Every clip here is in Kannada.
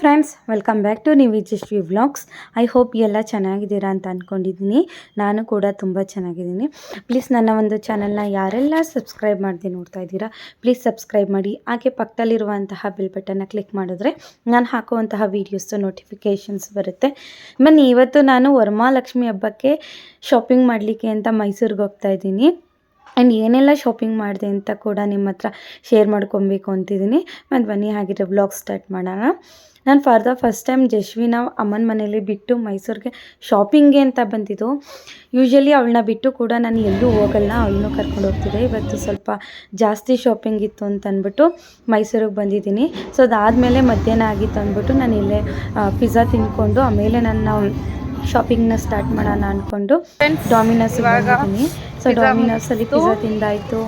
ಫ್ರೆಂಡ್ಸ್ ವೆಲ್ಕಮ್ ಬ್ಯಾಕ್ ಟು ನೀವು ವಿಜಯಶ್ರೀ ವ್ಲಾಗ್ಸ್ ಐ ಹೋಪ್ ಎಲ್ಲ ಚೆನ್ನಾಗಿದ್ದೀರಾ ಅಂತ ಅಂದ್ಕೊಂಡಿದ್ದೀನಿ ನಾನು ಕೂಡ ತುಂಬ ಚೆನ್ನಾಗಿದ್ದೀನಿ. ಪ್ಲೀಸ್ ನನ್ನ ಒಂದು ಚಾನಲ್ನ ಯಾರೆಲ್ಲ ಸಬ್ಸ್ಕ್ರೈಬ್ ಮಾಡಿದೆ ನೋಡ್ತಾ ಇದ್ದೀರಾ ಪ್ಲೀಸ್ ಸಬ್ಸ್ಕ್ರೈಬ್ ಮಾಡಿ. ಹಾಗೆ ಪಕ್ಕದಲ್ಲಿರುವಂತಹ ಬಿಲ್ ಬಟನ್ನ ಕ್ಲಿಕ್ ಮಾಡಿದ್ರೆ ನಾನು ಹಾಕುವಂತಹ ವೀಡಿಯೋಸು ನೋಟಿಫಿಕೇಷನ್ಸ್ ಬರುತ್ತೆ. ಬನ್ನಿ, ಇವತ್ತು ನಾನು ವರ್ಮಾಲಕ್ಷ್ಮಿ ಹಬ್ಬಕ್ಕೆ ಶಾಪಿಂಗ್ ಮಾಡಲಿಕ್ಕೆ ಅಂತ ಮೈಸೂರಿಗೆ ಹೋಗ್ತಾ ಇದ್ದೀನಿ. ಆ್ಯಂಡ್ ಏನೆಲ್ಲ ಶಾಪಿಂಗ್ ಮಾಡಿದೆ ಅಂತ ಕೂಡ ನಿಮ್ಮ ಹತ್ರ ಶೇರ್ ಮಾಡ್ಕೊಬೇಕು ಅಂತಿದ್ದೀನಿ. ಮತ್ತು ಬನ್ನಿ, ಹಾಗಿದ್ರೆ ಬ್ಲಾಗ್ ಸ್ಟಾರ್ಟ್ ಮಾಡೋಣ. ನಾನು ಫಾರ್ ದ ಫಸ್ಟ್ ಟೈಮ್ ಜಶ್ವಿನ ಅಮ್ಮನ ಮನೇಲಿ ಬಿಟ್ಟು ಮೈಸೂರಿಗೆ ಶಾಪಿಂಗ್ಗೆ ಅಂತ ಬಂದಿದ್ದು. ಯೂಶ್ವಲಿ ಅವಳನ್ನ ಬಿಟ್ಟು ಕೂಡ ನಾನು ಎಲ್ಲೂ ಹೋಗಲ್ಲ, ಅವಳನ್ನೂ ಕರ್ಕೊಂಡು ಹೋಗ್ತಿದ್ದೆ. ಇವತ್ತು ಸ್ವಲ್ಪ ಜಾಸ್ತಿ ಶಾಪಿಂಗ್ ಇತ್ತು ಅಂತ ಅಂದ್ಬಿಟ್ಟು ಮೈಸೂರಿಗೆ ಬಂದಿದ್ದೀನಿ. ಸೊ ಅದಾದಮೇಲೆ ಮಧ್ಯಾಹ್ನ ಆಗಿತ್ತು ಅಂದ್ಬಿಟ್ಟು ನಾನು ಇಲ್ಲೇ ಪಿಜ್ಜಾ ತಿಂದ್ಕೊಂಡು ಆಮೇಲೆ ನನ್ನ ಶಾಪಿಂಗ್ನ ಸ್ಟಾರ್ಟ್ ಮಾಡೋಣ ಅಂದ್ಕೊಂಡು ಡಾಮಿನೋಸ್ ಬಂದಿದ್ದೀನಿ. ಸೊ ಡಾಮಿನೋಸಲ್ಲಿ ಪಿಜ್ಜಾ ತಿಂದಾಯಿತು.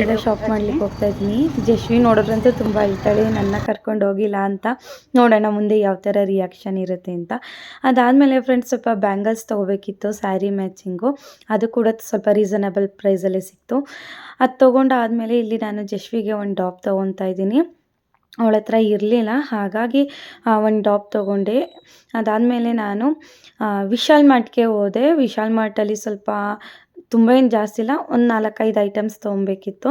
ಈಗ ಶಾಪ್ ಮಾಡ್ಲಿಕ್ಕೆ ಹೋಗ್ತಾ ಇದ್ದೀನಿ. ಜಶ್ವಿ ನೋಡೋದ್ರಂತೂ ತುಂಬ ಹೇಳ್ತಾಳೆ ನನ್ನ ಕರ್ಕೊಂಡು ಹೋಗಿಲ್ಲ ಅಂತ. ನೋಡೋಣ ಮುಂದೆ ಯಾವ ಥರ ರಿಯಾಕ್ಷನ್ ಇರುತ್ತೆ ಅಂತ. ಅದಾದಮೇಲೆ ಫ್ರೆಂಡ್ಸ್ ಸ್ವಲ್ಪ ಬ್ಯಾಂಗಲ್ಸ್ ತೊಗೋಬೇಕಿತ್ತು ಸ್ಯಾರಿ ಮ್ಯಾಚಿಂಗು ಅದು ಕೂಡ ಸ್ವಲ್ಪ ರೀಸನಬಲ್ ಪ್ರೈಸಲ್ಲೇ ಸಿಕ್ತು. ಅದು ತೊಗೊಂಡಾದಮೇಲೆ ಇಲ್ಲಿ ನಾನು ಜಶ್ವಿಗೆ ಒಂದು ಡಾಪ್ ತೊಗೊತಾ ಇದ್ದೀನಿ. ಅವಳ ಹತ್ರ ಇರಲಿಲ್ಲ. ಹಾಗಾಗಿ ಒಂದು ಡಾಪ್ ತೊಗೊಂಡೆ. ಅದಾದಮೇಲೆ ನಾನು ವಿಶಾಲ್ ಮಾರ್ಟ್ಗೆ ಹೋದೆ. ವಿಶಾಲ್ ಮಾರ್ಟಲ್ಲಿ ಸ್ವಲ್ಪ ತುಂಬ ಏನು ಜಾಸ್ತಿ ಇಲ್ಲ, ಒಂದು ನಾಲ್ಕೈದು ಐಟಮ್ಸ್ ತೊಗೊಬೇಕಿತ್ತು.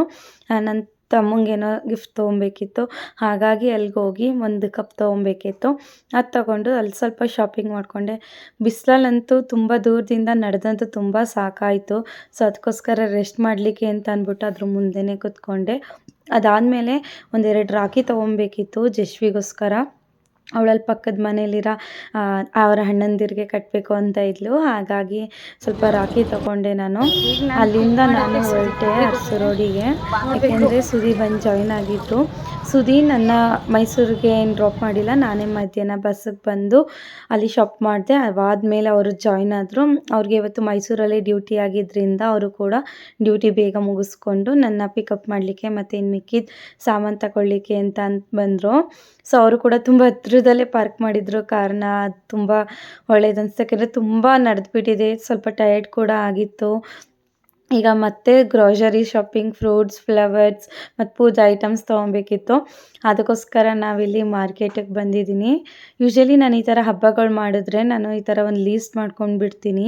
ನನ್ನ ತಮ್ಮಂಗೇನೋ ಗಿಫ್ಟ್ ತೊಗೊಬೇಕಿತ್ತು. ಹಾಗಾಗಿ ಅಲ್ಲಿಗೆ ಹೋಗಿ ಒಂದು ಕಪ್ ತೊಗೊಬೇಕಿತ್ತು. ಅದು ತಗೊಂಡು ಅಲ್ಲಿ ಸ್ವಲ್ಪ ಶಾಪಿಂಗ್ ಮಾಡಿಕೊಂಡೆ. ಬಿಸಿಲಲ್ಲಂತೂ ತುಂಬ ದೂರದಿಂದ ನಡೆದಂತೂ ತುಂಬ ಸಾಕಾಯಿತು. ಸೊ ಅದಕ್ಕೋಸ್ಕರ ರೆಸ್ಟ್ ಮಾಡಲಿಕ್ಕೆ ಅಂತ ಅಂದ್ಬಿಟ್ಟು ಅದ್ರ ಮುಂದೆನೇ ಕೂತ್ಕೊಂಡೆ. ಅದಾದಮೇಲೆ ಒಂದೆರಡು ರಾಖಿ ತೊಗೊಬೇಕಿತ್ತು ಜಶ್ವಿಗೋಸ್ಕರ ಅವಳಲ್ಲಿ ಪಕ್ಕದ ಮನೇಲಿರೋ ಅವರ ಅಣ್ಣಂದಿರಿಗೆ ಕಟ್ಟಬೇಕು ಅಂತ ಇದ್ಲು. ಹಾಗಾಗಿ ಸ್ವಲ್ಪ ರಾಖಿ ತಗೊಂಡೆ ನಾನು. ಅಲ್ಲಿಂದ ನಾನು ಹೊರಟೆ ಅರಸು ರೋಡಿಗೆ. ಯಾಕೆಂದರೆ ಸುದಿ ಬಂದು ಜಾಯ್ನ್ ಆಗಿದ್ರು. ಸುದಿ ನನ್ನ ಮೈಸೂರಿಗೆ ಏನು ಡ್ರಾಪ್ ಮಾಡಿಲ್ಲ. ನಾನೇ ಮಧ್ಯಾಹ್ನ ಬಸ್ಸಿಗೆ ಬಂದು ಅಲ್ಲಿ ಶಾಪ್ ಮಾಡಿದೆ. ಅದಾದಮೇಲೆ ಅವರು ಜಾಯ್ನ್ ಆದರು. ಅವ್ರಿಗೆ ಇವತ್ತು ಮೈಸೂರಲ್ಲೇ ಡ್ಯೂಟಿ ಆಗಿದ್ದರಿಂದ ಅವರು ಕೂಡ ಡ್ಯೂಟಿ ಬೇಗ ಮುಗಿಸ್ಕೊಂಡು ನನ್ನ ಪಿಕಪ್ ಮಾಡಲಿಕ್ಕೆ ಮತ್ತು ಇನ್ನು ಮಿಕ್ಕಿದ ಸಾಮಾನು ತಗೊಳ್ಳಿಕ್ಕೆ ಅಂತ ಅಂತ ಬಂದರು. ಸೊ ಅವರು ಕೂಡ ತುಂಬ ಹತ್ರದಲ್ಲೇ ಪಾರ್ಕ್ ಮಾಡಿದ್ರು ಕಾರ್ನ ತುಂಬ ಒಳ್ಳೇದು ಅನಿಸ್ತು. ಯಾಕೆಂದರೆ ತುಂಬ ನಡೆದ್ಬಿಟ್ಟಿದೆ. ಸ್ವಲ್ಪ ಟಯರ್ಡ್ ಕೂಡ ಆಗಿತ್ತು. ಈಗ ಮತ್ತೆ ಗ್ರೋಸರಿ ಶಾಪಿಂಗ್ ಫ್ರೂಟ್ಸ್ ಫ್ಲವರ್ಸ್ ಮತ್ತು ಪೂಜಾ ಐಟಮ್ಸ್ ತೊಗೊಬೇಕಿತ್ತು. ಅದಕ್ಕೋಸ್ಕರ ನಾವಿಲ್ಲಿ ಮಾರ್ಕೆಟಿಗೆ ಬಂದಿದ್ದೀನಿ ಯೂಶ್ವಲಿ ನಾನು ಈ ಥರ ಹಬ್ಬಗಳು ಮಾಡಿದ್ರೆ ನಾನು ಈ ಥರ ಒಂದು ಲೀಸ್ಟ್ ಮಾಡ್ಕೊಂಡು ಬಿಡ್ತೀನಿ.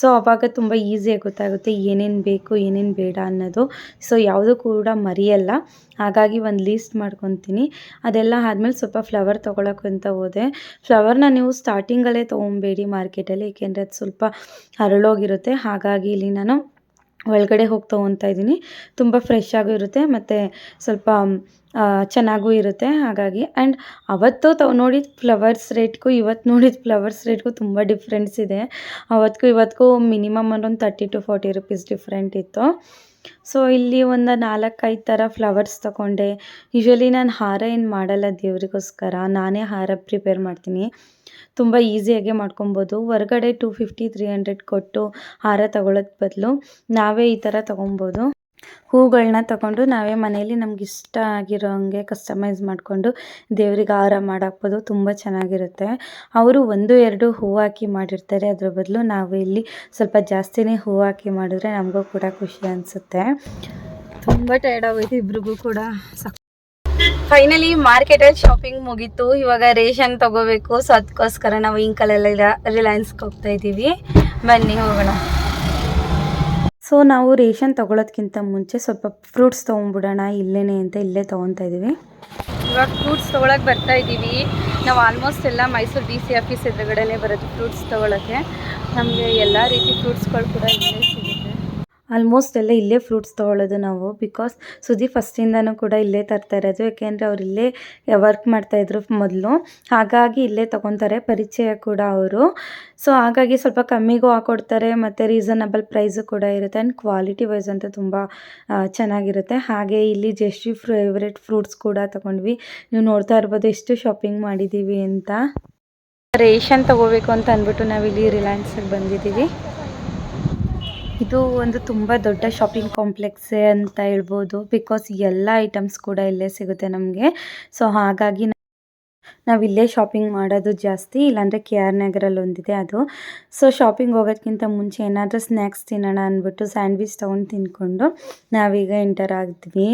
ಸೊ ಅವಾಗ ತುಂಬ ಈಸಿಯಾಗಿ ಗೊತ್ತಾಗುತ್ತೆ ಏನೇನು ಬೇಕು, ಏನೇನು ಬೇಡ ಅನ್ನೋದು. ಸೊ ಯಾವುದೂ ಕೂಡ ಮರೆಯಲ್ಲ. ಹಾಗಾಗಿ ಒಂದು ಲೀಸ್ಟ್ ಮಾಡ್ಕೊತೀನಿ. ಅದೆಲ್ಲ ಆದಮೇಲೆ ಸ್ವಲ್ಪ ಫ್ಲವರ್ ತೊಗೊಳಕ್ಕೆ ಅಂತ ಹೋದೆ. ಫ್ಲವರ್ನ ನೀವು ಸ್ಟಾರ್ಟಿಂಗಲ್ಲೇ ತೊಗೊಬೇಡಿ ಮಾರ್ಕೆಟಲ್ಲಿ ಏಕೆಂದರೆ ಅದು ಸ್ವಲ್ಪ ಹರಳೋಗಿರುತ್ತೆ. ಹಾಗಾಗಿ ಇಲ್ಲಿ ನಾನು ಒಳಗಡೆ ಹೋಗಿ ತೊಗೊತಾ ಇದ್ದೀನಿ. ತುಂಬ ಫ್ರೆಶ್ ಆಗೂ ಇರುತ್ತೆ, ಮತ್ತು ಸ್ವಲ್ಪ ಚೆನ್ನಾಗೂ ಇರುತ್ತೆ. ಹಾಗಾಗಿ ಆ್ಯಂಡ್ ಅವತ್ತು ತ, ನೋಡಿದ ಫ್ಲವರ್ಸ್ ರೇಟ್ಗೂ ಇವತ್ತು ನೋಡಿದ ಫ್ಲವರ್ಸ್ ರೇಟ್ಗೂ ತುಂಬ ಡಿಫ್ರೆನ್ಸ್ ಇದೆ. ಅವತ್ತಿಗೂ ಇವತ್ತಿಗೂ ಮಿನಿಮಮ್ ಒಂದು thirty to forty rupees different ಇತ್ತು. ಸೊ ಇಲ್ಲಿ ಒಂದು ನಾಲ್ಕೈದು ಥರ ಫ್ಲವರ್ಸ್ ತೊಗೊಂಡೆ. ಯೂಶ್ವಲಿ ನಾನು ಹಾರ ಏನು ಮಾಡಲ್ಲ ದೇವರಿಗೋಸ್ಕರ. ನಾನೇ ಹಾರ ಪ್ರಿಪೇರ್ ಮಾಡ್ತೀನಿ. ತುಂಬ ಈಸಿಯಾಗೆ ಮಾಡ್ಕೊಬೋದು. ಹೊರ್ಗಡೆ ಟೂ ಫಿಫ್ಟಿ ತ್ರೀ ಹಂಡ್ರೆಡ್ ಕೊಟ್ಟು ಹಾರ ತಗೊಳ್ಳೋದು ಬದಲು ನಾವೇ ಈ ಥರ ತೊಗೊಬೋದು. ಹೂಗಳನ್ನ ತಗೊಂಡು ನಾವೇ ಮನೇಲಿ ನಮ್ಗೆ ಇಷ್ಟ ಆಗಿರೋ ಹಂಗೆ ಕಸ್ಟಮೈಸ್ ಮಾಡಿಕೊಂಡು ದೇವ್ರಿಗೆ ಹಾರ ಮಾಡಾಕ್ಬೋದು, ತುಂಬ ಚೆನ್ನಾಗಿರುತ್ತೆ. ಅವರು ಒಂದು, ಎರಡು ಹೂ ಹಾಕಿ ಮಾಡಿರ್ತಾರೆ. ಅದ್ರ ಬದಲು ನಾವು ಇಲ್ಲಿ ಸ್ವಲ್ಪ ಜಾಸ್ತಿನೇ ಹೂ ಹಾಕಿ ಮಾಡಿದ್ರೆ ನಮಗೂ ಕೂಡ ಖುಷಿ ಅನಿಸುತ್ತೆ. ತುಂಬ ಟೈರ್ಡ್ ಆಗೋಯ್ತು ಇಬ್ರಿಗೂ ಕೂಡ. ಫೈನಲಿ ಮಾರ್ಕೆಟಲ್ಲಿ ಶಾಪಿಂಗ್ ಮುಗೀತು. ಇವಾಗ ರೇಷನ್ ತಗೋಬೇಕು. ಸೊ ಅದಕ್ಕೋಸ್ಕರ ನಾವು ಇಂಕಲೆಲ್ಲ ರಿಲಯನ್ಸ್ಗೆ ಹೋಗ್ತಾ ಇದ್ದೀವಿ ಬನ್ನಿ ಹೋಗೋಣ. ಸೊ ನಾವು ರೇಷನ್ ತೊಗೊಳೋದ್ಕಿಂತ ಮುಂಚೆ ಸ್ವಲ್ಪ ಫ್ರೂಟ್ಸ್ ತೊಗೊಂಡ್ಬಿಡೋಣ, ಇಲ್ಲೇನೆ ಅಂತ ಇಲ್ಲೇ ತೊಗೊತಾ ಇದ್ದೀವಿ. ಇವಾಗ ಫ್ರೂಟ್ಸ್ ತೊಗೊಳಕ್ಕೆ ಬರ್ತಾ ಇದ್ದೀವಿ. ನಾವು ಆಲ್ಮೋಸ್ಟ್ ಎಲ್ಲ ಮೈಸೂರು ಡಿ ಸಿ ಆಫೀಸ್ ಎದುರುಗಡೆನೇ ಬರೋದು ಫ್ರೂಟ್ಸ್ ತೊಗೊಳಕ್ಕೆ. ನಮಗೆ ಎಲ್ಲ ರೀತಿ ಫ್ರೂಟ್ಸ್ಗಳು ಕೂಡ ಇಲ್ಲೇ ಆಲ್ಮೋಸ್ಟ್ ಎಲ್ಲ ಇಲ್ಲೇ ಫ್ರೂಟ್ಸ್ ತೊಗೊಳ್ಳೋದು ನಾವು ಬಿಕಾಸ್ ಸುದೀಪ್ ಫಸ್ಟಿಂದನೂ ಕೂಡ ಇಲ್ಲೇ ತರ್ತಾ ಇರೋದು, ಯಾಕೆಂದರೆ ಅವ್ರು ಇಲ್ಲೇ ವರ್ಕ್ ಮಾಡ್ತಾಯಿದ್ರು ಮೊದಲು. ಹಾಗಾಗಿ ಇಲ್ಲೇ ತೊಗೊತಾರೆ, ಪರಿಚಯ ಕೂಡ ಅವರು. ಸೊ ಹಾಗಾಗಿ ಸ್ವಲ್ಪ ಕಮ್ಮಿಗೂ ಹಾಕೊಡ್ತಾರೆ, ಮತ್ತು ರೀಸನಬಲ್ ಪ್ರೈಸು ಕೂಡ ಇರುತ್ತೆ ಆ್ಯಂಡ್ ಕ್ವಾಲಿಟಿ ವೈಸ್ ಅಂತೂ ತುಂಬ ಚೆನ್ನಾಗಿರುತ್ತೆ. ಹಾಗೆ ಇಲ್ಲಿ ಜೆಸ್ಟಿ ಫೇವ್ರೆಟ್ ಫ್ರೂಟ್ಸ್ ಕೂಡ ತೊಗೊಂಡ್ವಿ. ನೀವು ನೋಡ್ತಾ ಇರ್ಬೋದು ಎಷ್ಟು ಶಾಪಿಂಗ್ ಮಾಡಿದ್ದೀವಿ ಅಂತ. ರೇಷನ್ ತೊಗೋಬೇಕು ಅಂತ ಅಂದ್ಬಿಟ್ಟು ನಾವಿಲ್ಲಿ ರಿಲಯನ್ಸಿಗೆ ಬಂದಿದ್ದೀವಿ. ಇದು ಒಂದು ತುಂಬಾ ದೊಡ್ಡ ಶಾಪಿಂಗ್ ಕಾಂಪ್ಲೆಕ್ಸ್ ಅಂತ ಹೇಳ್ಬೋದು. ಬಿಕಾಸ್ ಎಲ್ಲ ಐಟಮ್ಸ್ ಕೂಡ ಇಲ್ಲೇ ಸಿಗುತ್ತೆ ನಮಗೆ. ಸೊ ಹಾಗಾಗಿ ನಾವು ಇಲ್ಲೇ ಶಾಪಿಂಗ್ ಮಾಡೋದು ಜಾಸ್ತಿ, ಇಲ್ಲಾಂದರೆ ಕೆ ಆರ್ ನಗರಲ್ಲಿ ಒಂದಿದೆ ಅದು. ಸೊ ಶಾಪಿಂಗ್ ಹೋಗೋದಕ್ಕಿಂತ ಮುಂಚೆ ಏನಾದರೂ ಸ್ನ್ಯಾಕ್ಸ್ ತಿನ್ನೋಣ ಅಂದ್ಬಿಟ್ಟು ಸ್ಯಾಂಡ್ವಿಚ್ ತೊಗೊಂಡು ತಿಂದ್ಕೊಂಡು ನಾವೀಗ ಎಂಟರ್ ಆಗ್ತೀವಿ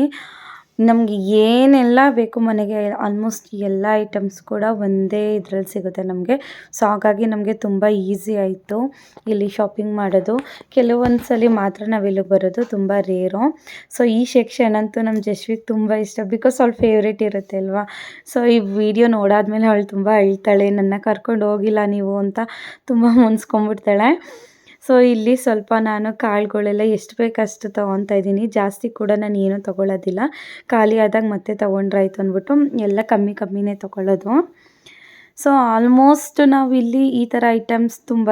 ನಮಗೆ ಏನೆಲ್ಲ ಬೇಕು ಮನೆಗೆ ಆಲ್ಮೋಸ್ಟ್ ಎಲ್ಲ ಐಟಮ್ಸ್ ಕೂಡ ಒಂದೇ ಇದರಲ್ಲಿ ಸಿಗುತ್ತೆ ನಮಗೆ. ಸೊ ಹಾಗಾಗಿ ನಮಗೆ ತುಂಬ ಈಸಿ ಆಯಿತು ಇಲ್ಲಿ ಶಾಪಿಂಗ್ ಮಾಡೋದು. ಕೆಲವೊಂದು ಸಲ ಮಾತ್ರ ನಾವು ಇಲ್ಲಿಗೆ ಬರೋದು ತುಂಬ ರೇರು ಸೊ ಈ ಸೆಕ್ಷನ್ ಅಂತೂ ನಮ್ಮ ಜಶ್ವಿಗೆ ತುಂಬ ಇಷ್ಟ ಬಿಕಾಸ್ ಅವಳು ಫೇವ್ರೇಟ್ ಇರುತ್ತೆ ಅಲ್ವಾ? ಸೊ ಈ ವಿಡಿಯೋ ನೋಡಾದ್ಮೇಲೆ ಅವಳು ತುಂಬ ಅಳ್ತಾಳೆ, ನನ್ನ ಕರ್ಕೊಂಡು ಹೋಗಿಲ್ಲ ನೀವು ಅಂತ ತುಂಬ ಮುನ್ಸ್ಕೊಂಡ್ಬಿಡ್ತಾಳೆ ಸೊ ಇಲ್ಲಿ ಸ್ವಲ್ಪ ನಾನು ಕಾಳುಗಳೆಲ್ಲ ಎಷ್ಟು ಬೇಕಷ್ಟು ತೊಗೊತಾ ಇದ್ದೀನಿ. ಜಾಸ್ತಿ ಕೂಡ ನಾನು ಏನೂ ತೊಗೊಳ್ಳೋದಿಲ್ಲ. ಖಾಲಿ ಆದಾಗ ಮತ್ತೆ ತೊಗೊಂಡ್ರಾಯ್ತು ಅಂದ್ಬಿಟ್ಟು ಎಲ್ಲ ಕಮ್ಮಿ ಕಮ್ಮಿನೇ ತೊಗೊಳ್ಳೋದು. ಸೊ ಆಲ್ಮೋಸ್ಟ್ ನಾವು ಇಲ್ಲಿ ಈ ಥರ ಐಟಮ್ಸ್ ತುಂಬ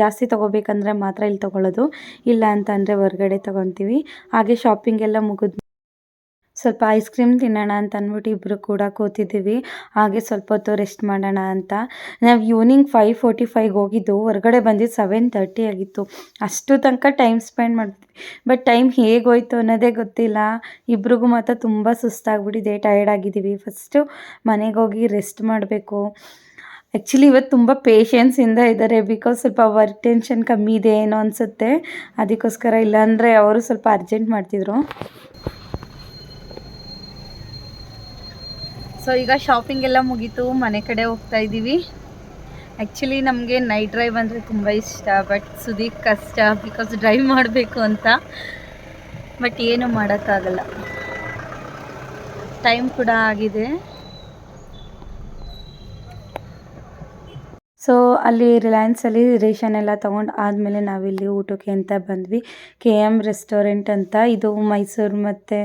ಜಾಸ್ತಿ ತೊಗೋಬೇಕಂದ್ರೆ ಮಾತ್ರ ಇಲ್ಲಿ ತೊಗೊಳ್ಳೋದು. ಇಲ್ಲ ಅಂತಂದರೆ ಹೊರ್ಗಡೆ ತೊಗೊತೀವಿ ಹಾಗೆ ಶಾಪಿಂಗ್ ಎಲ್ಲ ಮುಗಿದ್ ಸ್ವಲ್ಪ ಐಸ್ ಕ್ರೀಮ್ ತಿನ್ನೋಣ ಅಂತ ಅಂದ್ಬಿಟ್ಟು ಇಬ್ಬರು ಕೂಡ ಕೂತಿದ್ದೀವಿ. ಹಾಗೆ ಸ್ವಲ್ಪ ಹೊತ್ತು ರೆಸ್ಟ್ ಮಾಡೋಣ ಅಂತ. ನಾವು ಈವ್ನಿಂಗ್ ಫೈವ್ ಫೋರ್ಟಿ ಫೈವ್ಗೆ ಹೋಗಿದ್ದು, ಹೊರಗಡೆ ಬಂದಿದ್ದು ಸೆವೆನ್ ತರ್ಟಿ ಆಗಿತ್ತು. ಅಷ್ಟು ತನಕ ಟೈಮ್ ಸ್ಪೆಂಡ್ ಮಾಡ್ತೀವಿ ಬಟ್ ಟೈಮ್ ಹೇಗೆ ಹೋಯ್ತು ಅನ್ನೋದೇ ಗೊತ್ತಿಲ್ಲ. ಇಬ್ರಿಗೂ ಮಾತ್ರ ತುಂಬ ಸುಸ್ತಾಗ್ಬಿಟ್ಟಿದೆ. ಟಯರ್ಡ್ ಆಗಿದ್ದೀವಿ. ಫಸ್ಟು ಮನೆಗೆ ಹೋಗಿ ರೆಸ್ಟ್ ಮಾಡಬೇಕು. ಆ್ಯಕ್ಚುಲಿ ಇವತ್ತು ತುಂಬ ಪೇಷನ್ಸಿಂದ ಇದ್ದಾರೆ ಬಿಕಾಸ್ ಸ್ವಲ್ಪ ವರ್ಕ್ ಟೆನ್ಷನ್ ಕಮ್ಮಿ ಇದೆ ಏನೋ ಅನಿಸುತ್ತೆ. ಅದಕ್ಕೋಸ್ಕರ ಇಲ್ಲಾಂದರೆ ಅವರು ಸ್ವಲ್ಪ ಅರ್ಜೆಂಟ್ ಮಾಡ್ತಿದ್ರು. ಸೊ ಈಗ ಶಾಪಿಂಗ್ ಎಲ್ಲ ಮುಗೀತು. ಮನೆ ಕಡೆ ಹೋಗ್ತಾ ಇದ್ದೀವಿ. ಆ್ಯಕ್ಚುಲಿ ನಮಗೆ ನೈಟ್ ಡ್ರೈವ್ ಅಂದರೆ ತುಂಬ ಇಷ್ಟ ಬಟ್ ಸುದೀಪ್ ಕಷ್ಟ ಬಿಕಾಸ್ ಡ್ರೈವ್ ಮಾಡಬೇಕು ಅಂತ. ಬಟ್ ಏನು ಮಾಡೋಕ್ಕಾಗಲ್ಲ. ಟೈಮ್ ಕೂಡ ಆಗಿದೆ. ಸೊ ಅಲ್ಲಿ ರಿಲಯನ್ಸಲ್ಲಿ ರೇಷನ್ ಎಲ್ಲ ತೊಗೊಂಡು ಆದಮೇಲೆ ನಾವಿಲ್ಲಿ ಊಟಕ್ಕೆ ಅಂತ ಬಂದ್ವಿ. ಕೆ ಎಂ ರೆಸ್ಟೋರೆಂಟ್ ಅಂತ. ಇದು ಮೈಸೂರು ಮತ್ತು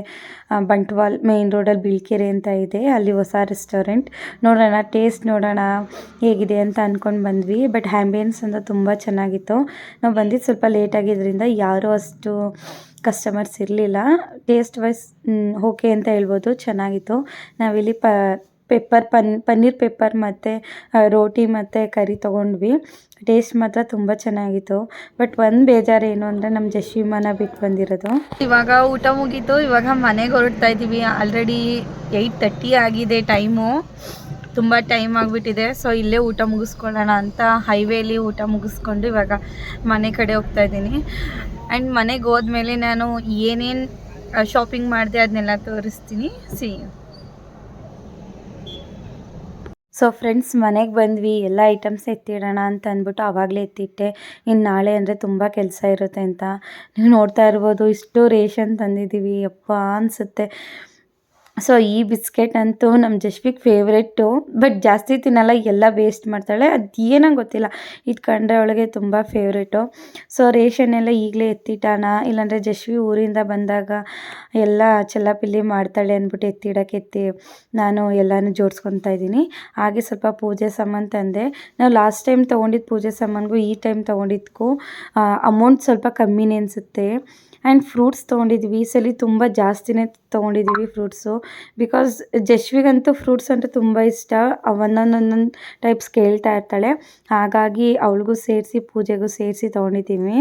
ಬಂಟ್ವಾಲ್ ಮೇನ್ ರೋಡಲ್ಲಿ ಬಿಳ್ಕೆರೆ ಅಂತ ಇದೆ. ಅಲ್ಲಿ ಹೊಸ ರೆಸ್ಟೋರೆಂಟ್ ನೋಡೋಣ ಟೇಸ್ಟ್ ನೋಡೋಣ ಹೇಗಿದೆ ಅಂತ ಅಂದ್ಕೊಂಡು ಬಂದ್ವಿ. ಬಟ್ ಆ್ಯಂಬಿಯನ್ಸ್ ಅಂತ ತುಂಬ ಚೆನ್ನಾಗಿತ್ತು. ನಾವು ಬಂದಿದ್ದು ಸ್ವಲ್ಪ ಲೇಟ್ ಆಗಿದ್ದರಿಂದ ಯಾರೂ ಅಷ್ಟು ಕಸ್ಟಮರ್ಸ್ ಇರಲಿಲ್ಲ. ಟೇಸ್ಟ್ ವೈಸ್ ಓಕೆ ಅಂತ ಹೇಳ್ಬೋದು. ಚೆನ್ನಾಗಿತ್ತು. ನಾವಿಲ್ಲಿ ಪ ಪೆಪ್ಪರ್, ಪನ್, ಪನ್ನೀರ್ ಪೆಪ್ಪರ್ ಮತ್ತು ರೋಟಿ ಮತ್ತು ಕರಿ ತೊಗೊಂಡ್ವಿ. ಟೇಸ್ಟ್ ಮಾತ್ರ ತುಂಬ ಚೆನ್ನಾಗಿತ್ತು. ಬಟ್ ಒಂದು ಬೇಜಾರು ಏನು ಅಂದರೆ ನಮ್ಮ ಜಶ್ವಿಮಾನ ಬಿಟ್ಟು ಬಂದಿರೋದು. ಇವಾಗ ಊಟ ಮುಗೀತು. ಇವಾಗ ಮನೆಗೆ ಹೊರಡ್ತಾ ಇದ್ದೀವಿ ಆಲ್ರೆಡಿ ಏಯ್ಟ್ ತರ್ಟಿ ಆಗಿದೆ ಟೈಮು ತುಂಬ ಟೈಮ್ ಆಗಿಬಿಟ್ಟಿದೆ. ಸೊ ಇಲ್ಲೇ ಊಟ ಮುಗಿಸ್ಕೊಳ್ಳೋಣ ಅಂತ ಹೈವೇಲಿ ಊಟ ಮುಗಿಸ್ಕೊಂಡು ಇವಾಗ ಮನೆ ಕಡೆ ಹೋಗ್ತಾ ಇದ್ದೀನಿ. ಆ್ಯಂಡ್ ಮನೆಗೆ ಹೋದ್ಮೇಲೆ ನಾನು ಏನೇನು ಶಾಪಿಂಗ್ ಮಾಡಿದೆ ಅದನ್ನೆಲ್ಲ ತೋರಿಸ್ತೀನಿ. ಸಿ ಸೊ ಫ್ರೆಂಡ್ಸ್ ಮನೆಗೆ ಬಂದ್ವಿ, ಎಲ್ಲ ಐಟಮ್ಸ್ ಎತ್ತಿಡೋಣ ಅಂತ ಅಂದ್ಬಿಟ್ಟು ಆವಾಗಲೇ ಎತ್ತಿಟ್ಟೆ. ಇನ್ನು ನಾಳೆ ಅಂದರೆ ತುಂಬ ಕೆಲಸ ಇರುತ್ತೆ ಅಂತ. ನೀವು ನೋಡ್ತಾ ಇರ್ಬೋದು, ಇಷ್ಟು ರೇಷನ್ ತಂದಿದ್ದೀವಿ ಅಪ್ಪ ಅನಿಸುತ್ತೆ. ಸೊ ಈ ಬಿಸ್ಕೆಟ್ ಅಂತೂ ನಮ್ಮ ಜಶ್ವಿಕ್ ಫೇವ್ರೆಟ್ಟು ಬಟ್ ಜಾಸ್ತಿ ತಿನ್ನಲ್ಲ, ಎಲ್ಲ ವೇಸ್ಟ್ ಮಾಡ್ತಾಳೆ. ಅದು ಏನೋ ಗೊತ್ತಿಲ್ಲ. ಇದು ಅವಳಿಗೆ ತುಂಬ ಫೇವ್ರೇಟು ಸೊ ರೇಷನ್ ಎಲ್ಲ ಈಗಲೇ ಎತ್ತಿಟ್ಟಾನ? ಇಲ್ಲಾಂದರೆ ಜಶ್ವಿ ಊರಿಂದ ಬಂದಾಗ ಎಲ್ಲ ಚೆಲ್ಲಾಪಿಲ್ಲಿ ಮಾಡ್ತಾಳೆ ಅಂದ್ಬಿಟ್ಟು ಎತ್ತಿಡಕ್ಕೆ ಎತ್ತಿ ನಾನು ಎಲ್ಲನೂ ಜೋಡಿಸ್ಕೊತಾ ಇದ್ದೀನಿ. ಹಾಗೆ ಸ್ವಲ್ಪ ಪೂಜೆ ಸಾಮಾನು ತಂದೆ. ನಾವು ಲಾಸ್ಟ್ ಟೈಮ್ ತೊಗೊಂಡಿದ್ದು ಪೂಜೆ ಸಾಮಾನಿಗೂ ಈ ಟೈಮ್ ತೊಗೊಂಡಿದ್ದಕ್ಕೂ ಅಮೌಂಟ್ ಸ್ವಲ್ಪ ಕಮ್ಮಿನೇ ಅನಿಸುತ್ತೆ. ಆ್ಯಂಡ್ ಫ್ರೂಟ್ಸ್ ತೊಗೊಂಡಿದ್ವಿ. ಈ ಸಲ ತುಂಬ ಜಾಸ್ತಿನೇ ತೊಗೊಂಡಿದ್ದೀವಿ ಫ್ರೂಟ್ಸು ಬಿಕಾಸ್ ಜಶ್ವಿಗಂತೂ ಫ್ರೂಟ್ಸ್ ಅಂದರೆ ತುಂಬ ಇಷ್ಟ. ಒಂದೊಂದೊಂದೊಂದು ಟೈಪ್ಸ್ ಕೇಳ್ತಾ ಇರ್ತಾಳೆ. ಹಾಗಾಗಿ ಅವಳಿಗೂ ಸೇರಿಸಿ, ಪೂಜೆಗೂ ಸೇರಿಸಿ ತೊಗೊಂಡಿದ್ದೀವಿ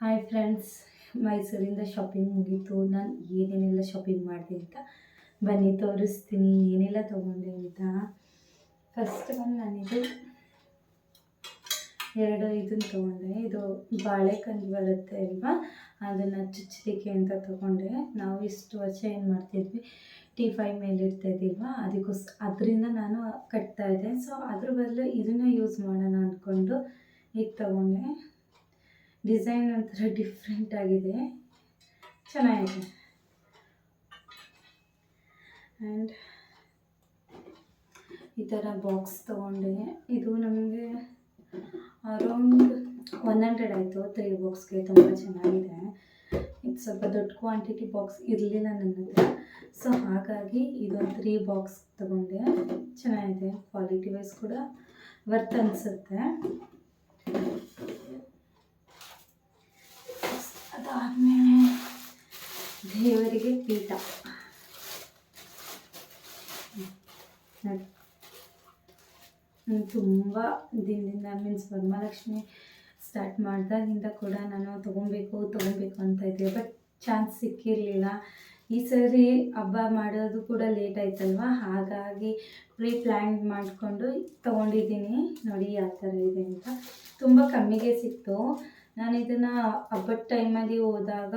ಹಾಯ್ ಫ್ರೆಂಡ್ಸ್ ಮೈಸೂರಿಂದ ಶಾಪಿಂಗ್ ಮುಗೀತು. ನಾನು ಏನೇನೆಲ್ಲ ಶಾಪಿಂಗ್ ಮಾಡಿದೆ ಅಂತ ಬನ್ನಿ ತೋರಿಸ್ತೀನಿ. ಏನೆಲ್ಲ ತೊಗೊಂಡೆ ಅಂತ. ಫಸ್ಟ್ ಬಂದು ನಾನಿದು ಎರಡು ಇದನ್ನು ತೊಗೊಂಡೆ. ಇದು ಬಾಳೆಕಂದು ಬರುತ್ತೆ ಅಲ್ವಾ? ಅದನ್ನು ಚುಚ್ಚಲಿಕ್ಕೆ ಅಂತ ತೊಗೊಂಡೆ. ನಾವು ಇಷ್ಟು ವರ್ಷ ಏನು ಮಾಡ್ತಿದ್ವಿ? ಟಿ ಫೈ ಮೇಲೆ ಇರ್ತಾಯಿದ್ದೀಲ್ವಾ ಅದಕ್ಕೋಸ್, ಅದರಿಂದ ನಾನು ಕಟ್ತಾ ಇದ್ದೆ. ಸೊ ಅದ್ರ ಬದಲು ಇದನ್ನು ಯೂಸ್ ಮಾಡೋಣ ಅಂದ್ಕೊಂಡು ಈಗ ತೊಗೊಂಡೆ. ಡಿಸೈನ್ ಒಂಥರ ಡಿಫ್ರೆಂಟ್ ಆಗಿದೆ. ಚೆನ್ನಾಗಿದೆ. ಆ್ಯಂಡ್ ಈ ಥರ ಬಾಕ್ಸ್ ತೊಗೊಂಡೆ. ಇದು ನಮಗೆ ಅರೌಂಡ್ ಒನ್ ಹಂಡ್ರೆಡ್ ಆಯಿತು. ತ್ರೀ ಬಾಕ್ಸ್ಗೆ ತುಂಬ ಚೆನ್ನಾಗಿದೆ. ಇದು ಸ್ವಲ್ಪ ದೊಡ್ಡ ಕ್ವಾಂಟಿಟಿ ಬಾಕ್ಸ್ ಇರಲಿಲ್ಲ ನನ್ನ ಹತ್ರ. ಸೊ ಹಾಗಾಗಿ ಇದೊಂದು ತ್ರೀ ಬಾಕ್ಸ್ ತೊಗೊಂಡೆ. ಚೆನ್ನಾಗಿದೆ. ಕ್ವಾಲಿಟಿ ವೈಸ್ ಕೂಡ ವರ್ತ್ ಅನಿಸುತ್ತೆ ಅದಾದಮೇಲೆ ದೇವರಿಗೆ ಪೀಠ ನೋಡಿ ತುಂಬ ದಿನದಿಂದ ಮೀನ್ಸ್ ವರಮಹಾಲಕ್ಷ್ಮಿ ಸ್ಟಾರ್ಟ್ ಮಾಡಿದಾಗಿಂದ ಕೂಡ ನಾನು ತೊಗೊಬೇಕು ತೊಗೊಬೇಕು ಅಂತ ಇದ್ದೆ. ಬಟ್ ಚಾನ್ಸ್ ಸಿಕ್ಕಿರಲಿಲ್ಲ. ಈ ಸರಿ ಹಬ್ಬ ಮಾಡೋದು ಕೂಡ ಲೇಟ್ ಆಯ್ತಲ್ವ? ಹಾಗಾಗಿ ಪ್ರೀ ಪ್ಲ್ಯಾನ್ ಮಾಡಿಕೊಂಡು ತೊಗೊಂಡಿದ್ದೀನಿ. ನೋಡಿ ಯಾವ ಥರ ಇದೆ ಅಂತ. ತುಂಬ ಕಮ್ಮಿಗೆ ಸಿಕ್ತು. ನಾನು ಇದನ್ನು ಹಬ್ಬದ ಟೈಮಲ್ಲಿ ಹೋದಾಗ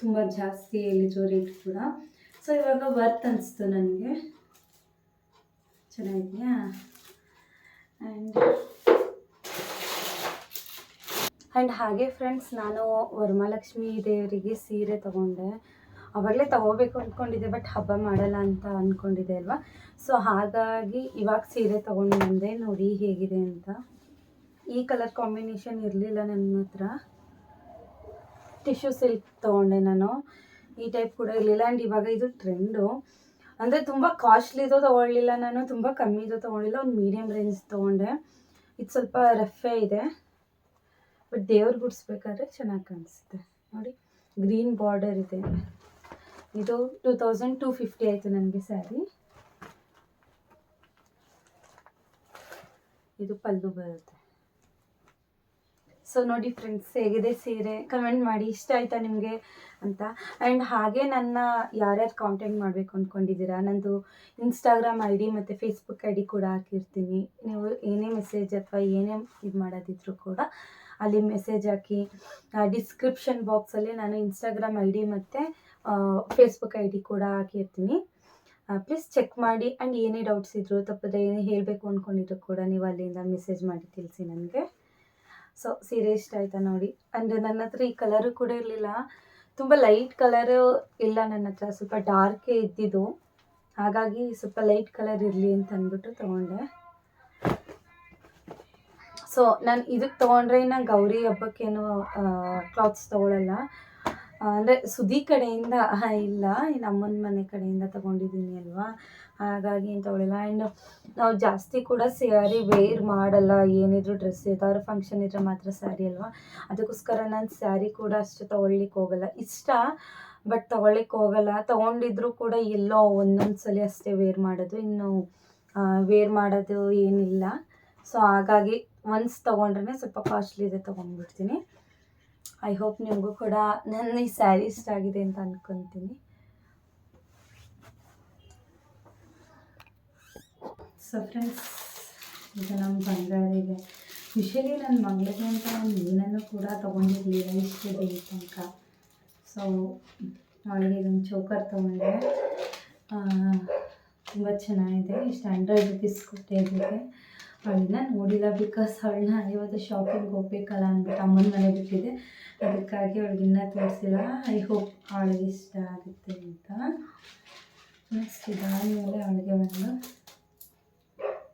ತುಂಬ ಜಾಸ್ತಿ ಹೇಳಿದ್ರು ರೇಟ್ ಕೂಡ. ಸೊ ಇವಾಗ ವರ್ತ್ ಅನಿಸ್ತು ನನಗೆ. ಚೆನ್ನಾಗಿದೆಯಾ? ಆ್ಯಂಡ್ ಆ್ಯಂಡ್ ಹಾಗೆ ಫ್ರೆಂಡ್ಸ್ ನಾನು ವರಮಹಾಲಕ್ಷ್ಮಿ ದೇವರಿಗೆ ಸೀರೆ ತೊಗೊಂಡೆ. ಅವಾಗಲೇ ತಗೋಬೇಕು ಅಂದ್ಕೊಂಡಿದ್ದೆ ಬಟ್ ಹಬ್ಬ ಮಾಡಲ್ಲ ಅಂತ ಅಂದ್ಕೊಂಡಿದ್ದೆ ಅಲ್ವಾ? ಸೊ ಹಾಗಾಗಿ ಇವಾಗ ಸೀರೆ ತೊಗೊಂಡು ಬಂದೆ. ನೋಡಿ ಹೇಗಿದೆ ಅಂತ. ಈ ಕಲರ್ ಕಾಂಬಿನೇಷನ್ ಇರಲಿಲ್ಲ ನನ್ನ ಹತ್ರ. ಟಿಶ್ಯೂ ಸಿಲ್ಕ್ ತೊಗೊಂಡೆ ನಾನು. ಈ ಟೈಪ್ ಕೂಡ ಇರಲಿಲ್ಲ. ಆ್ಯಂಡ್ ಇವಾಗ ಇದು ಟ್ರೆಂಡು ಅಂದರೆ ತುಂಬ ಕಾಸ್ಟ್ಲಿದು ತೊಗೊಳ್ಳಿಲ್ಲ ನಾನು, ತುಂಬ ಕಮ್ಮಿದು ತೊಗೊಳ್ಳಿಲ್ಲ, ಒಂದು ಮೀಡಿಯಮ್ ರೇಂಜ್ ತೊಗೊಂಡೆ. ಇದು ಸ್ವಲ್ಪ ರಫೇ ಇದೆ. ಬಟ್ ದೇವ್ರು ಗುಡಿಸ್ಬೇಕಾದ್ರೆ ಚೆನ್ನಾಗಿ ಕಾಣಿಸುತ್ತೆ. ನೋಡಿ ಗ್ರೀನ್ ಬಾರ್ಡರ್ ಇದೆ. ಇದು ಟೂ ತೌಸಂಡ್ ಟೂ ಫಿಫ್ಟಿ ಆಯಿತು ನನಗೆ ಸ್ಯಾರಿ ಇದು ಪಲ್ಲು ಬರುತ್ತೆ. ಸೊ ನೋಡಿ ಫ್ರೆಂಡ್ಸ್ ಹೇಗಿದೆ ಸೀರೆ? ಕಮೆಂಟ್ ಮಾಡಿ. ಇಷ್ಟ ಆಯ್ತಾ ನಿಮಗೆ ಅಂತ? ಆ್ಯಂಡ್ ಹಾಗೆ ನನ್ನ ಯಾರ್ಯಾರು ಕಾಂಟ್ಯಾಕ್ಟ್ ಮಾಡಬೇಕು ಅಂದ್ಕೊಂಡಿದ್ದೀರಾ ನಂದು ಇನ್ಸ್ಟಾಗ್ರಾಮ್ ಐ ಡಿ ಮತ್ತು ಫೇಸ್ಬುಕ್ ಐ ಡಿ ಕೂಡ ಹಾಕಿರ್ತೀನಿ. ನೀವು ಏನೇ ಮೆಸೇಜ್ ಅಥವಾ ಏನೇ ಇದು ಮಾಡೋದಿದ್ರು ಕೂಡ ಅಲ್ಲಿ ಮೆಸೇಜ್ ಹಾಕಿ ಡಿಸ್ಕ್ರಿಪ್ಷನ್ ಬಾಕ್ಸಲ್ಲಿ ನಾನು ಇನ್ಸ್ಟಾಗ್ರಾಮ್ ಐ ಡಿ ಮತ್ತು ಫೇಸ್ಬುಕ್ ಐ ಡಿ ಕೂಡ ಹಾಕಿರ್ತೀನಿ. ಪ್ಲೀಸ್ ಚೆಕ್ ಮಾಡಿ. ಆ್ಯಂಡ್ ಏನೇ ಡೌಟ್ಸ್ ಇದ್ರು ತಪ್ಪದೆ ಏನೇ ಹೇಳಬೇಕು ಅಂದ್ಕೊಂಡಿದ್ರು ಕೂಡ ನೀವು ಅಲ್ಲಿಂದ ಮೆಸೇಜ್ ಮಾಡಿ, ತಿಳಿಸಿ ನನಗೆ. ಸೊ ಸೀರೆ ಇಷ್ಟ ಆಯ್ತಾ ನೋಡಿ? ಅಂದರೆ ನನ್ನ ಹತ್ರ ಈ ಕಲರು ಕೂಡ ಇರಲಿಲ್ಲ. ತುಂಬ ಲೈಟ್ ಕಲರು ಇಲ್ಲ ನನ್ನ ಹತ್ರ. ಸ್ವಲ್ಪ ಡಾರ್ಕೇ ಇದ್ದಿದ್ದು. ಹಾಗಾಗಿ ಸ್ವಲ್ಪ ಲೈಟ್ ಕಲರ್ ಇರಲಿ ಅಂತ ಅಂದ್ಬಿಟ್ಟು ತೊಗೊಂಡೆ. ಸೊ ನಾನು ಇದಕ್ಕೆ ತೊಗೊಂಡ್ರೆ ಇನ್ನು ಗೌರಿ ಹಬ್ಬಕ್ಕೇನು ಕ್ಲಾತ್ಸ್ ತೊಗೊಳಲ್ಲ. ಅಂದರೆ ಸುದಿ ಕಡೆಯಿಂದ ಇಲ್ಲ ಇನ್ನು ಅಮ್ಮನ ಮನೆ ಕಡೆಯಿಂದ ತೊಗೊಂಡಿದ್ದೀನಿ ಅಲ್ವಾ? ಹಾಗಾಗಿ ಇಂಥವಳೆಲ್ಲ. ಆ್ಯಂಡ್ ನಾವು ಜಾಸ್ತಿ ಕೂಡ ಸ್ಯಾರಿ ವೇರ್ ಮಾಡಲ್ಲ. ಏನಿದ್ರು ಡ್ರೆಸ್ ಯಾವ್ದಾದ್ರು ಫಂಕ್ಷನ್ ಇದ್ದರೆ ಮಾತ್ರ ಸ್ಯಾರಿ ಅಲ್ವಾ? ಅದಕ್ಕೋಸ್ಕರ ನಾನು ಸ್ಯಾರಿ ಕೂಡ ಅಷ್ಟು ತೊಗೊಳ್ಲಿಕ್ಕೆ ಹೋಗಲ್ಲ. ಇಷ್ಟ ಬಟ್ ತಗೊಳ್ಳಿಕ್ಕೆ ಹೋಗಲ್ಲ. ತೊಗೊಂಡಿದ್ರು ಕೂಡ ಎಲ್ಲೋ ಒಂದೊಂದು ಸಲ ಅಷ್ಟೇ ವೇರ್ ಮಾಡೋದು. ಇನ್ನು ವೇರ್ ಮಾಡೋದು ಏನಿಲ್ಲ. ಸೊ ಹಾಗಾಗಿ ಒನ್ಸ್ ತೊಗೊಂಡ್ರೆ ಸ್ವಲ್ಪ ಕಾಸ್ಟ್ಲಿ ಇದೆ ತೊಗೊಂಡ್ಬಿಡ್ತೀನಿ. ಐ ಹೋಪ್ ನಿಮಗೂ ಕೂಡ ನನ್ನ ಈ ಸ್ಯಾರಿ ಇಷ್ಟ ಆಗಿದೆ ಅಂತ ಅಂದ್ಕೊತೀನಿ ಸೊ ಫ್ರೆಂಡ್ಸ್ ಈಗ ನಮ್ಮ ಬಂಗಾರಿಗೆ ಯೂಶಲಿ ನನ್ನ ಮಗಳಿಗೆ ಅಂತ ನಾನು ಏನನ್ನು ಕೂಡ ತೊಗೊಂಡಿರಲಿಲ್ಲ ಇಷ್ಟು ದಿನ ತನಕ. ಸೊ ಅವಳಿಗೆ ಇದೊಂದು ಚೌಕರ್ ತೊಗೊಂಡೆ. ತುಂಬ ಚೆನ್ನಾಗಿದೆ. ಇಷ್ಟು ಹಂಡ್ರೆಡ್ ರುಪೀಸ್ ಕೊಟ್ಟೆ ಇದಕ್ಕೆ. ಅವಳನ್ನ ನೋಡಿಲ್ಲ ಬಿಕಾಸ್ ಅವಳನ್ನ ಇವತ್ತು ಶಾಪಿಂಗ್ ಹೋಗ್ಬೇಕಲ್ಲ ಅಂದ್ಬಿಟ್ಟು ಅಮ್ಮನ ಮನೆ ಬಿಟ್ಟಿದೆ ಅದಕ್ಕಾಗಿ ಅವಳಿಗೆ ಇನ್ನೂ ತೋರಿಸಿಲ್ಲ. ಐ ಹೋಪ್ ಅವಳಿಗೆ ಇಷ್ಟ ಆಗುತ್ತೆ ಅಂತ. ನೆಕ್ಸ್ಟ್ ಇದಾದಮೇಲೆ ಅವಳಿಗೆ ಒಂದು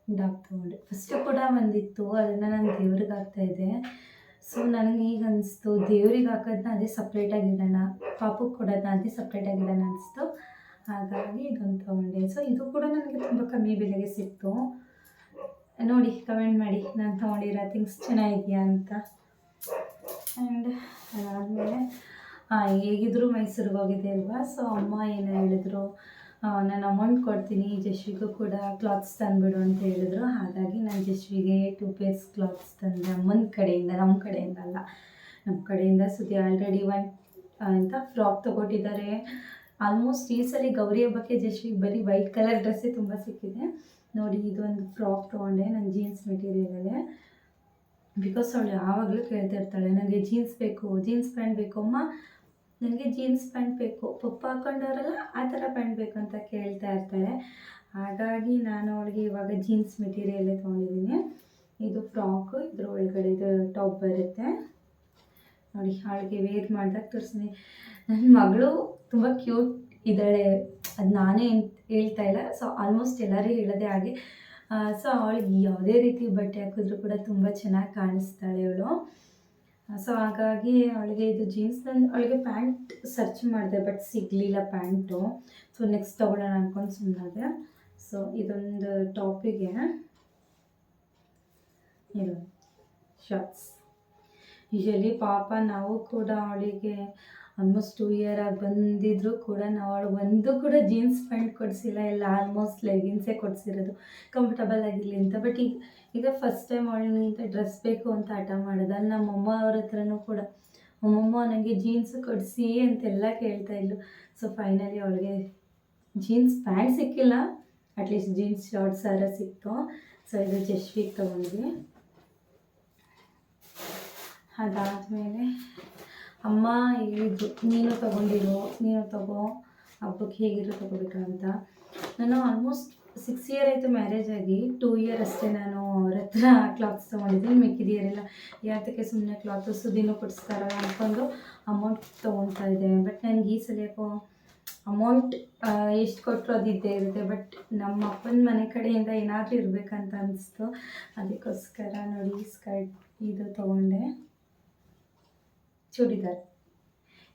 ಡಾಕ್ ತೊಗೊಂಡೆ ಫಸ್ಟು ಕೂಡ ಬಂದಿತ್ತು, ಅದನ್ನು ನಾನು ದೇವ್ರಿಗೆ ಹಾಕ್ತಾಯಿದ್ದೆ ಸೊ ನನಗೆ ಈಗ ಅನಿಸ್ತು, ದೇವ್ರಿಗೆ ಹಾಕೋದನ್ನ ಅದೇ ಸಪ್ರೇಟಾಗಿ ಇಡೋಣ ಪಾಪಕ್ಕೆ ಕೊಡೋದನ್ನ ಅದೇ ಸಪ್ರೇಟಾಗಿ ಇಡೋಣ ಅನಿಸ್ತು. ಹಾಗಾಗಿ ಇದೊಂದು ತೊಗೊಂಡೆ. ಸೊ ಇದು ಕೂಡ ನನಗೆ ತುಂಬ ಕಮ್ಮಿ ಬೆಲೆಗೆ ಸಿಕ್ತು. ನೋಡಿ ಕಮೆಂಟ್ ಮಾಡಿ. ನಾನು ತೊಗೊಂಡಿರೋ ಥಿಂಗ್ಸ್ ಚೆನ್ನಾಗಿದೆಯಾ ಅಂತ. ಆ್ಯಂಡ್ ಅದಾದಮೇಲೆ ಹೇಗಿದ್ರು ಮೈಸೂರಿಗೆ ಹೋಗಿದ್ದೆ ಅಲ್ವಾ? ಸೊ ಅಮ್ಮ ಏನು ಹೇಳಿದ್ರು. ನಾನು ಅಮೌಂಟ್ ಕೊಡ್ತೀನಿ ಜಶ್ವಿಗೂ ಕೂಡ ಕ್ಲಾತ್ಸ್ ತಂದುಬಿಡು ಅಂತ ಹೇಳಿದ್ರು. ಹಾಗಾಗಿ ನಾನು ಜಶ್ವಿಗೆ ಟೂ ಪೇರ್ಸ್ ಕ್ಲಾತ್ಸ್ ತಂದೆ. ಅಮ್ಮನ ಕಡೆಯಿಂದ ನಮ್ಮ ಕಡೆಯಿಂದ ಅಲ್ಲ. ನಮ್ಮ ಕಡೆಯಿಂದ ಸುದ್ದಿ ಆಲ್ರೆಡಿ ಒನ್ ಅಂತ ಫ್ರಾಕ್ ತಗೊಟ್ಟಿದ್ದಾರೆ ಆಲ್ಮೋಸ್ಟ್ ಈ ಸಲ ಗೌರಿ ಹಬ್ಬಕ್ಕೆ ಜಶ್ವಿಗೆ ಬರೀ ವೈಟ್ ಕಲರ್ ಡ್ರೆಸ್ಸೇ ತುಂಬ ಸಿಕ್ಕಿದೆ. ನೋಡಿ, ಇದೊಂದು ಫ್ರಾಕ್ ತೊಗೊಂಡೆ ನನ್ನ ಜೀನ್ಸ್ ಮೆಟೀರಿಯಲಲ್ಲೇ ಬಿಕಾಸ್ ಅವಳು ಯಾವಾಗಲೂ ಕೇಳ್ತಿರ್ತಾಳೆ ನನಗೆ ಜೀನ್ಸ್ ಬೇಕು ಜೀನ್ಸ್ ಪ್ಯಾಂಟ್ ಬೇಕು ಅಮ್ಮ ನನಗೆ ಜೀನ್ಸ್ ಪ್ಯಾಂಟ್ ಬೇಕು. ಪಪ್ಪ ಹಾಕೊಂಡವರಲ್ಲ, ಆ ಥರ ಪ್ಯಾಂಟ್ ಬೇಕು ಅಂತ ಕೇಳ್ತಾ ಇರ್ತಾರೆ. ಹಾಗಾಗಿ ನಾನು ಅವಳಿಗೆ ಇವಾಗ ಜೀನ್ಸ್ ಮೆಟೀರಿಯಲ್ಲೇ ತೊಗೊಂಡಿದ್ದೀನಿ. ಇದು ಫ್ರಾಕು ಇದ್ರ ಒಳಗಡೆ ಇದು ಟಾಪ್ ಬರುತ್ತೆ. ನೋಡಿ, ಅವಳಿಗೆ ವೇರ್ ಮಾಡಿದಾಗ ತೋರಿಸ್ತೀನಿ. ನನ್ನ ಮಗಳು ತುಂಬ ಕ್ಯೂಟ್ ಇದ್ದಾಳೆ. ಅದು ನಾನೇ ಹೇಳ್ತಾ ಇಲ್ಲ. ಸೊ ಆಲ್ಮೋಸ್ಟ್ ಎಲ್ಲರೂ ಹೇಳೋದೇ ಹಾಗೆ. ಸೊ ಅವಳಿಗೆ ಯಾವುದೇ ರೀತಿ ಬಟ್ಟೆ ಹಾಕಿದ್ರು ಕೂಡ ತುಂಬ ಚೆನ್ನಾಗಿ ಕಾಣಿಸ್ತಾಳೆ ಇವಳು ಸೊ ಹಾಗಾಗಿ ಅವಳಿಗೆ ಇದು ಜೀನ್ಸ್ ನಾನು, ಅವಳಿಗೆ ಪ್ಯಾಂಟ್ ಸರ್ಚ್ ಮಾಡಿದೆ ಬಟ್ ಸಿಗಲಿಲ್ಲ ಪ್ಯಾಂಟು. ಸೊ ನೆಕ್ಸ್ಟ್ ತೊಗೊಳ್ಳೋಣ ಅಂದ್ಕೊಂಡು ಸುಮ್ಮನಾದೆ ಸೊ ಇದೊಂದು ಟಾಪಿಗೆ ಇದು ಶರ್ಟ್ಸ್ ಯೂಶಲಿ ಪಾಪ ನಾವು ಕೂಡ ಅವಳಿಗೆ ಆಲ್ಮೋಸ್ಟ್ ಟೂ ಇಯರ್ ಆಗಿ ಬಂದಿದ್ರು ಕೂಡ ನಾವು ಅವಳು ಒಂದು ಕೂಡ ಜೀನ್ಸ್ ಪ್ಯಾಂಟ್ ಕೊಡಿಸಿಲ್ಲ, ಎಲ್ಲ ಆಲ್ಮೋಸ್ಟ್ ಲೆಗಿನ್ಸೇ ಕೊಡಿಸಿರೋದು. ಕಂಫರ್ಟಬಲ್ ಆಗಿರಲಿ ಅಂತ. ಬಟ್ ಈಗ ಈಗ ಫಸ್ಟ್ ಟೈಮ್ ಅವಳಿಗೆ ಡ್ರೆಸ್ ಬೇಕು ಅಂತ ಹಠ ಮಾಡೋದು. ಅಲ್ಲಿ ನಮ್ಮಮ್ಮ ಅವ್ರ ಹತ್ರನೂ ಕೂಡ ನಮ್ಮಮ್ಮ ನನಗೆ ಜೀನ್ಸ್ ಕೊಡಿಸಿ ಅಂತೆಲ್ಲ ಕೇಳ್ತಾ ಇದ್ಲು. ಸೊ ಫೈನಲಿ ಅವಳಿಗೆ ಜೀನ್ಸ್ ಪ್ಯಾಂಟ್ ಸಿಕ್ಕಿಲ್ಲ. ಅಟ್ಲೀಸ್ಟ್ ಜೀನ್ಸ್ ಶಾರ್ಟ್ಸ್ ಆರ ಸಿಕ್ತು. ಸೊ ಇದು ಜಶ್ವಿಗೆ ತೊಗೊಂಡ್ವಿ. ಅದಾದಮೇಲೆ ಅಮ್ಮ, ಇದು ನೀನು ತೊಗೊಂಡಿರು, ನೀನು ತಗೋ, ಹಬ್ಬಕ್ಕೆ ಹೇಗಿರೋ ಅಂತ. ನಾನು ಆಲ್ಮೋಸ್ಟ್ ಸಿಕ್ಸ್ ಇಯರ್ ಆಯಿತು ಮ್ಯಾರೇಜ್ ಆಗಿ ಟೂ ಇಯರ್ ಅಷ್ಟೇ ನಾನು ಅವ್ರ ಹತ್ರ ಕ್ಲಾತ್ಸ್ ತೊಗೊಂಡಿದ್ದೀನಿ. ಮಿಕ್ಕಿದ ಯಾತಕ್ಕೆ ಸುಮ್ಮನೆ ಕ್ಲಾತು ಸುದಿನೂ ಕೊಡಿಸ್ತಾರ ಅಂದ್ಕೊಂಡು ಅಮೌಂಟ್ ತೊಗೊತಾ ಇದ್ದೆ. ಬಟ್ ನನಗೆ ಈ ಸಲ ಯಾಕೋ ಅಮೌಂಟ್ ಎಷ್ಟು ಕೊಟ್ಟರು ಅದು ಇರುತ್ತೆ. ಬಟ್ ನಮ್ಮ ಅಪ್ಪನ ಮನೆ ಕಡೆಯಿಂದ ಏನಾದರೂ ಇರಬೇಕಂತ ಅನಿಸ್ತು. ಅದಕ್ಕೋಸ್ಕರ ನೋಡಿ ಸ್ಕರ್ಟ್ ಇದು ತೊಗೊಂಡೆ. ಚೂಡಿದಾರ್.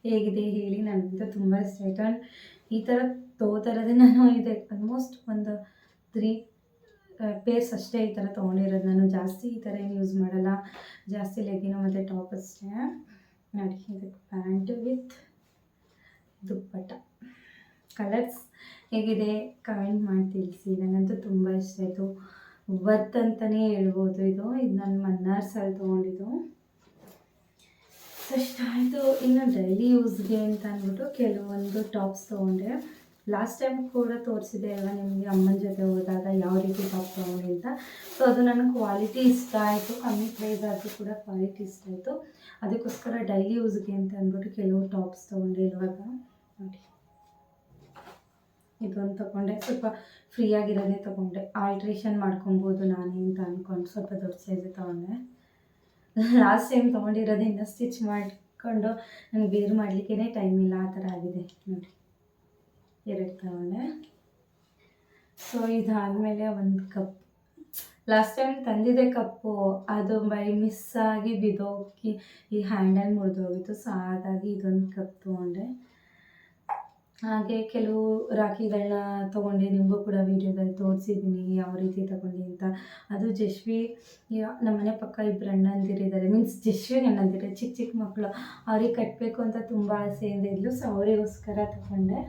ಹೇಗಿದೆ ಹೇಳಿ ನನಗಂತೂ ತುಂಬ ಇಷ್ಟ ಆಯಿತು. ಆ್ಯಂಡ್ ಈ ಥರ ತೊಗೋತಾರದೇ ನಾನು ಇದೆ. ಆಲ್ಮೋಸ್ಟ್ ಒಂದು ತ್ರೀ ಪೇರ್ಸ್ ಅಷ್ಟೇ ಈ ಥರ ತೊಗೊಂಡಿರೋದು. ನಾನು ಜಾಸ್ತಿ ಈ ಥರ ಏನು ಯೂಸ್ ಮಾಡಲ್ಲ. ಜಾಸ್ತಿ ಲೆಗಿನ ಮತ್ತು ಟಾಪ್ ಅಷ್ಟೇ. ನೋಡಿ ಇದು ಪ್ಯಾಂಟ್ ವಿತ್ ದುಪ್ಪಟ್ಟ. ಕಲರ್ಸ್ ಹೇಗಿದೆ? ಕಮೆಂಟ್ ಮಾಡಿ ತಿಳಿಸಿ. ನನಗಂತೂ ತುಂಬ ಇಷ್ಟ ಆಯಿತು. ವರ್ತ್ ಅಂತಲೇ ಹೇಳ್ಬೋದು ಇದು. ಇದು ನನ್ನ ಮನ್ನಾರ್ಸಲ್ಲಿ ತೊಗೊಂಡಿದ್ದು. ಇಷ್ಟ ಆಯಿತು ಇನ್ನು ಡೈಲಿ ಯೂಸ್ಗೆ ಅಂತ ಅಂದ್ಬಿಟ್ಟು ಕೆಲವೊಂದು ಟಾಪ್ಸ್ ತೊಗೊಂಡೆ. ಲಾಸ್ಟ್ ಟೈಮ್ ಕೂಡ ತೋರಿಸಿದೆ ಅಲ್ವಾ ನಿಮಗೆ ಅಮ್ಮನ ಜೊತೆ ಹೋದಾಗ ಯಾವ ರೀತಿ ಟಾಪ್ ತೊಗೊಂಡೆ ಅಂತ. ಸೊ ಅದು ನನಗೆ ಕ್ವಾಲಿಟಿ ಇಷ್ಟ ಆಯಿತು. ಕಮ್ಮಿ ಪ್ರೈಸ್ ಆದರೂ ಕೂಡ ಕ್ವಾಲಿಟಿ ಇಷ್ಟ ಆಯಿತು. ಅದಕ್ಕೋಸ್ಕರ ಡೈಲಿ ಯೂಸ್ಗೆ ಅಂತ ಅಂದ್ಬಿಟ್ಟು ಕೆಲವು ಟಾಪ್ಸ್ ತೊಗೊಂಡೆ ಇವಾಗ. ನೋಡಿ. ಇದೊಂದು ತೊಗೊಂಡೆ. ಸ್ವಲ್ಪ ಫ್ರೀಯಾಗಿರೋದೇ ತೊಗೊಂಡೆ. ಆಲ್ಟ್ರೇಷನ್ ಮಾಡ್ಕೊಬೋದು ನಾನೇ ಅಂತ ಅಂದ್ಕೊಂಡು ಸ್ವಲ್ಪ ದೊಡ್ಡ ಸೈಜ್ ತೊಗೊಂಡೆ. ಲಾಸ್ಟ್ ಟೈಮ್ ತೊಗೊಂಡಿರೋದು ಇನ್ನೂ ಸ್ಟಿಚ್ ಮಾಡಿಕೊಂಡು ನನಗೆ ಬೇರೆ ಮಾಡಲಿಕ್ಕೇ ಟೈಮ್ ಇಲ್ಲ, ಆ ಥರ ಆಗಿದೆ ನೋಡಿ ಎರಡು ತಗೊಂಡೆ. ಸೊ ಇದಾದಮೇಲೆ ಒಂದು ಕಪ್ ಲಾಸ್ಟ್ ಟೈಮ್ ತಂದಿದ್ದೆ ಕಪ್ಪು ಅದು ಬೈ ಮಿಸ್ ಆಗಿ ಬಿದ್ದೋಗಿ ಈ ಹ್ಯಾಂಡಲ್ ಮುರಿದೋಗಿತ್ತು. ಸೊ ಹಾಗಾಗಿ ಇದೊಂದು ಕಪ್ ತೊಗೊಂಡೆ. ಹಾಗೆ ಕೆಲವು ರಾಖಿಗಳನ್ನ ತೊಗೊಂಡೆ, ನಿಮಗೂ ಕೂಡ ವೀಡಿಯೋದಲ್ಲಿ ತೋರಿಸಿದ್ದೀನಿ ಯಾವ ರೀತಿ ತಗೊಂಡೆ ಅಂತ. ಅದು ಜಶ್ವಿ ನಮ್ಮ ಮನೆ ಪಕ್ಕ ಇಬ್ಬರು ಅಣ್ಣಂದಿರಿದ್ದಾರೆ. ಮೀನ್ಸ್ ಜಶ್ವಿಗೆ ಅಣ್ಣಂದಿರ, ಚಿಕ್ಕ ಚಿಕ್ಕ ಮಕ್ಕಳು ಅವ್ರಿಗೆ ಕಟ್ಟಬೇಕು ಅಂತ ತುಂಬ ಆಸೆಯಿಂದ ಇದ್ಲು. ಸೊ ಅವರಿಗೋಸ್ಕರ ತಗೊಂಡೆ.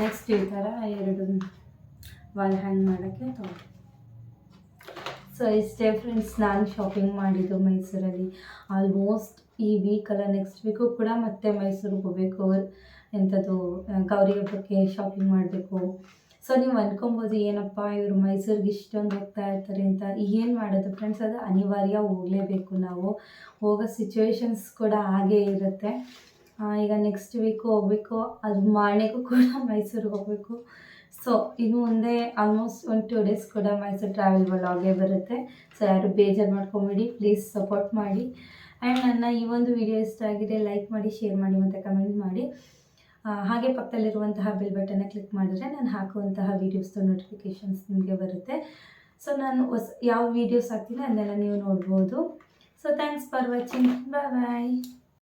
ನೆಕ್ಸ್ಟ್ ಈ ಥರ ಎರಡು ವಾಲ್ ಹ್ಯಾಂಗ್ ಮಾಡೋಕ್ಕೆ ತೊಗೊಂಡೆ. ಸೊ ಇಷ್ಟೇ ಫ್ರೆಂಡ್ಸ್ ನಾನು ಶಾಪಿಂಗ್ ಮಾಡಿದ್ದು ಮೈಸೂರಲ್ಲಿ. ಆಲ್ಮೋಸ್ಟ್ ಈ ವೀಕಲ್ಲ ನೆಕ್ಸ್ಟ್ ವೀಕು ಕೂಡ ಮತ್ತೆ ಮೈಸೂರಿಗೆ ಹೋಗಬೇಕು. ಎಂಥದ್ದು ಗೌರಿ ಹಬ್ಬಕ್ಕೆ ಶಾಪಿಂಗ್ ಮಾಡಬೇಕು. ಸೊ ನೀವು ಅಂದ್ಕೊಬೋದು ಏನಪ್ಪ, ಇವರು ಮೈಸೂರಿಗೆ ಇಷ್ಟೊಂದು ಹೋಗ್ತಾ ಇರ್ತಾರೆ ಅಂತ. ಏನು ಮಾಡೋದು ಫ್ರೆಂಡ್ಸ್ ಅದು ಅನಿವಾರ್ಯ ಹೋಗಲೇಬೇಕು ನಾವು. ಹೋಗೋ ಸಿಚುವೇಶನ್ಸ್ ಕೂಡ ಹಾಗೇ ಇರುತ್ತೆ. ಈಗ ನೆಕ್ಸ್ಟ್ ವೀಕು ಹೋಗಬೇಕು, ಅದು ಮಾರ್ನಿಗೂ ಕೂಡ ಮೈಸೂರಿಗೆ ಹೋಗಬೇಕು. ಸೊ ಇನ್ನು ಮುಂದೆ ಆಲ್ಮೋಸ್ಟ್ ಒಂದು ಟೂ ಡೇಸ್ ಕೂಡ ಮೈಸೂರು ಟ್ರಾವೆಲ್ ವ್ಲಾಗೇ ಬರುತ್ತೆ. ಸೊ ಯಾರು ಬೇಜಾರು ಮಾಡ್ಕೊಂಬಿಡಿ ಪ್ಲೀಸ್ ಸಪೋರ್ಟ್ ಮಾಡಿ. ಆ್ಯಂಡ್ ನನ್ನ ಈ ಒಂದು ವಿಡಿಯೋ ಇಷ್ಟ ಆಗಿದೆ ಲೈಕ್ ಮಾಡಿ ಶೇರ್ ಮಾಡಿ ಮತ್ತು ಕಮೆಂಟ್ ಮಾಡಿ. ಹಾಗೆ ಪಕ್ಕದಲ್ಲಿರುವಂತಹ ಬಿಲ್ ಬಟನ್ನ ಕ್ಲಿಕ್ ಮಾಡಿದ್ರೆ ನಾನು ಹಾಕುವಂತಹ ವೀಡಿಯೋಸ್ದು ನೋಟಿಫಿಕೇಷನ್ಸ್ ನಿಮಗೆ ಬರುತ್ತೆ. ಸೊ ನಾನು ಹೊಸ ಯಾವ ವೀಡಿಯೋಸ್ ಹಾಕ್ತೀನಿ ಅದನ್ನೆಲ್ಲ ನೀವು ನೋಡ್ಬೋದು. So thanks for watching bye bye